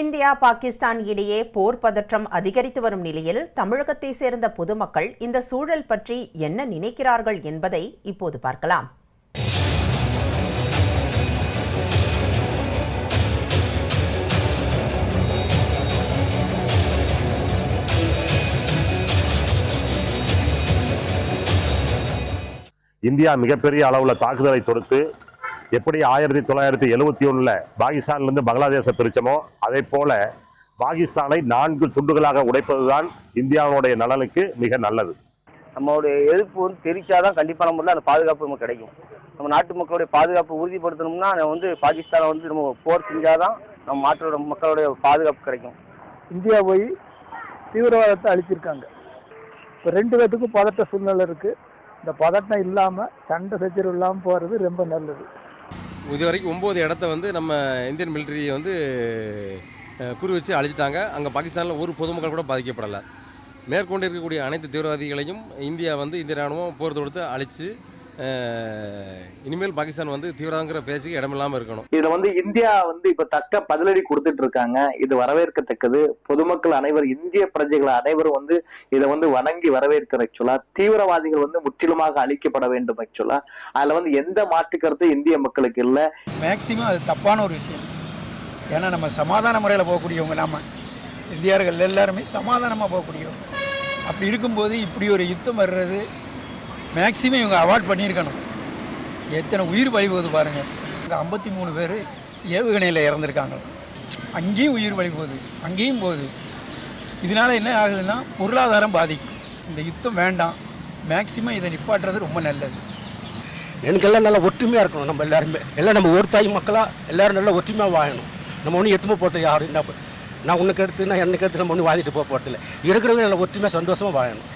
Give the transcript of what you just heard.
India Pakistan இடையே போர் பதற்றம் அதிகரித்து வரும் நிலையில் தமிழகத்தை சேர்ந்த பொதுமக்கள் இந்த சூழல் பற்றி என்ன நினைக்கிறார்கள் என்பதை இப்போது பார்க்கலாம். இந்தியா மிகப்பெரிய அளவுல தாக்குதலை தொடுத்து எப்படி ஆயிரத்தி தொள்ளாயிரத்தி எழுவத்தி ஒண்ணுல பாகிஸ்தான்ல இருந்து பங்களாதேச பிரிச்சமோ அதே போல பாகிஸ்தானை நான்கு துண்டுகளாக உடைப்பதுதான் இந்தியாவுடைய நலனுக்கு மிக நல்லது. நம்மளுடைய எதிர்ப்பு வந்து தெரிச்சாதான் கண்டிப்பான முறையில் அந்த பாதுகாப்பு நமக்கு கிடைக்கும். நம்ம நாட்டு மக்களுடைய பாதுகாப்பு உறுதிப்படுத்தணும்னா வந்து பாகிஸ்தானை வந்து நம்ம போர் செஞ்சாதான் நம்ம நாட்டோட மக்களுடைய பாதுகாப்பு கிடைக்கும். இந்தியா போய் தீவிரவாதத்தை அழிச்சிருக்காங்க. இப்போ ரெண்டு பேத்துக்கும் பதட்ட சூழ்நிலை இருக்குது இந்த பதட்டம் இல்லாமல் சண்டை சச்சரவு இல்லாமல் போகிறது ரொம்ப நல்லது. இது வரைக்கும் ஒம்பது இடத்த வந்து நம்ம இந்தியன் மிலிட்டரியை வந்து குறி வச்சு அழிச்சிட்டாங்க. அங்கே பாகிஸ்தானில் ஒரு பொதுமக்கள் கூட பாதிக்கப்படலை. மேற்கொண்டு இருக்கக்கூடிய அனைத்து தீவிரவாதிகளையும் இந்தியா வந்து இந்திய ராணுவம் போர் தொடுத்து அழித்து இனிமேல் பாகிஸ்தான் வந்து தீவிரவாதங்கிற பேச்சுக்கு இடமில்லாமல் இருக்கணும். இதுல வந்து இந்தியா வந்து இப்ப தக்க பதிலடி கொடுத்துட்டு இருக்காங்க. இது வரவேற்கத்தக்கது. பொதுமக்கள் அனைவரும் இந்திய பிரஜைகள் அனைவரும் வந்து இதை வந்து வணங்கி வரவேற்கிற ஆக்சுவலா தீவிரவாதிகள் வந்து முற்றிலுமாக அழிக்கப்பட வேண்டும் ஆக்சுவலா அதுல வந்து எந்த மாற்று கருத்து இந்திய மக்களுக்கு இல்ல. மேக்சிமம் அது தப்பான ஒரு விஷயம். ஏன்னா நம்ம சமாதான முறையில் போகக்கூடியவங்க நாம. இந்தியர்கள் எல்லாருமே சமாதானமாக போகக்கூடியவங்க. அப்படி இருக்கும்போது இப்படி ஒரு யுத்தம் வர்றது மேக்சிமம் இவங்க அவார்ட் பண்ணியிருக்கணும். எத்தனை உயிர் பலி போகுது பாருங்கள் இங்கே ஐம்பத்தி மூணு பேர் ஏவுகணையில் இறந்துருக்காங்க. அங்கேயும் உயிர் பலி போகுது அங்கேயும் போகுது. இதனால் என்ன ஆகுதுன்னா பொருளாதாரம் பாதிக்கும். இந்த யுத்தம் வேண்டாம். மேக்சிமம் இதை நிப்பாட்டுறது ரொம்ப நல்லது. எனக்கெல்லாம் நல்லா ஒற்றுமையாக இருக்கணும் நம்ம எல்லாருமே. எல்லாம் நம்ம ஒரு தாய் மக்களாக எல்லோரும் நல்லா ஒற்றுமையாக வாழணும். நம்ம ஒன்றும் எத்துமே போகிறது யாரும். என்ன நான் உனக்கு எடுத்து நான் எனக்கு எடுத்து நம்ம ஒன்றும் வாதிட்டு போக போகிறதில்ல இருக்கிறவங்க நல்லா ஒற்றுமையாக சந்தோஷமாக வாழணும்.